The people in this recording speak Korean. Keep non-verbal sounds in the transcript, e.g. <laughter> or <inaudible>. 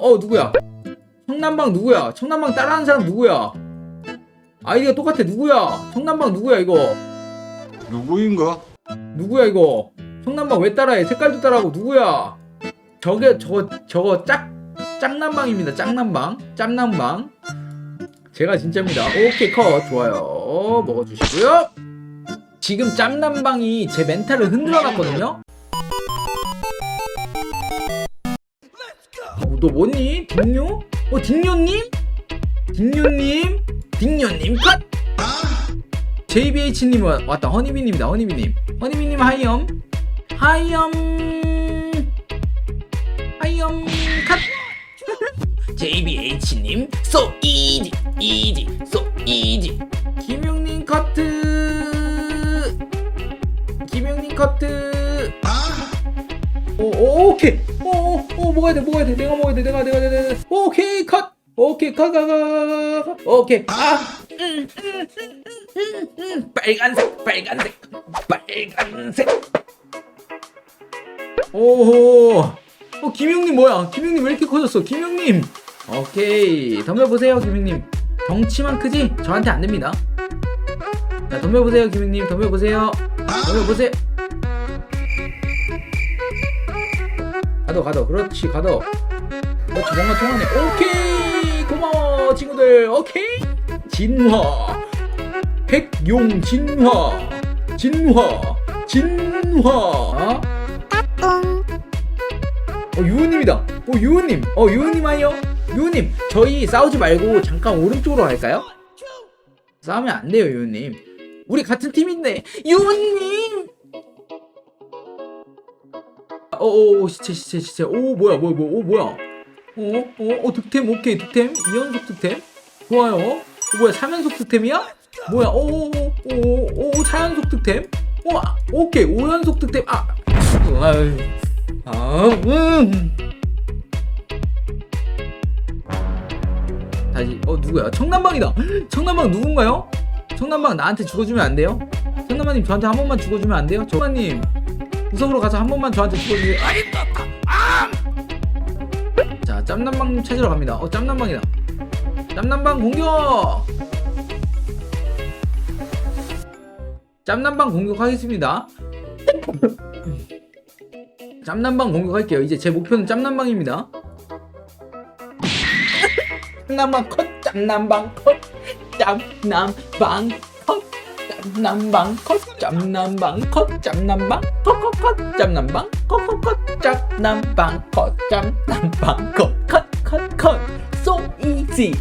어 누구야? 청남방 누구야? 청남방 따라하는 사람 누구야? 아이디가 똑같아 누구야? 청남방 누구야 이거? 누구인가? 누구야 이거? 청남방 왜 따라해? 색깔도 따라하고 누구야? 저게 저거 저거 짝 짝남방입니다. 짝남방 짝남방. 제가 진짜입니다. 오케이 컷 좋아요. 먹어주시고요. 지금 짬남방이 제 멘탈을 흔들어 놨거든요. 너 뭐니? 딩뇨? 어 딩뇨님? 딩뇨님? 딩뇨님 컷! JBH님 왔다 허니비님이다 허니비님 허니비님 하이엄 하이엄 하이엄 컷 JBH님 so easy easy so easy 김용님 커트 김용님 커트 오, 오 오케이 먹어야 돼 먹어야 돼. 내가 먹어야 돼 내가 내가 내가 내가. 오케이 컷. 오케이 가가가가 오케이. 아. 음, 음, 음, 음, 음. 빨간색 빨간색 빨간색. 오호. 어 김용님 뭐야? 김용님 왜 이렇게 커졌어? 김용님. 오케이. 덤벼보세요 김용님. 덩치만 크지? 저한테 안 됩니다. 자 덤벼보세요 김용님. 덤벼보세요. 덤벼보세요 가도 가도 그렇지 가도 그렇지 뭔가 통하네. 오케이! 고마워 친구들. 오케이! 진화. 백용 진화. 진화. 진화. 어? 유우님이다. 어 유우님. 어 유우님 아니요? 유우님 저희 싸우지 말고 잠깐 오른쪽으로 갈까요? 싸우면 안 돼요 유우님. 우리 같은 팀인데. 유우님 어어 시체 시체 시체. 오 뭐야 뭐야 뭐야 오 뭐야. 어어 어 득템 오케이 득템. 2연속 득템. 좋아요. 어, 뭐야 3연속 득템이야? 뭐야 오오오오오 4연속 득템. 어 아, 오케이 5연속 득템. 아 아유. 아 음. 다시 어 누구야? 청남방이다. <gasps> 청남방 누군가요? 청남방 나한테 죽어주면 안 돼요? 청남방님 저한테 한 번만 죽어주면 안 돼요? 청남님 구석으로 가서 한 번만 저한테 죽어주세요 아이 아! 자 짬남방님 찾으러 갑니다. 어 짬남방이다. 짬남방 공격! 짬남방 공격하겠습니다. <laughs> 짬남방 공격할게요. 이제 제 목표는 짬남방입니다. <laughs> 짬남방 컷 짬남방 컷 짬남방 컷 짬남방 컷 짬남방 컷 짬남방 컷컷컷 짬남방 컷컷컷 짬남방 컷 짬남방 컷컷컷컷. So easy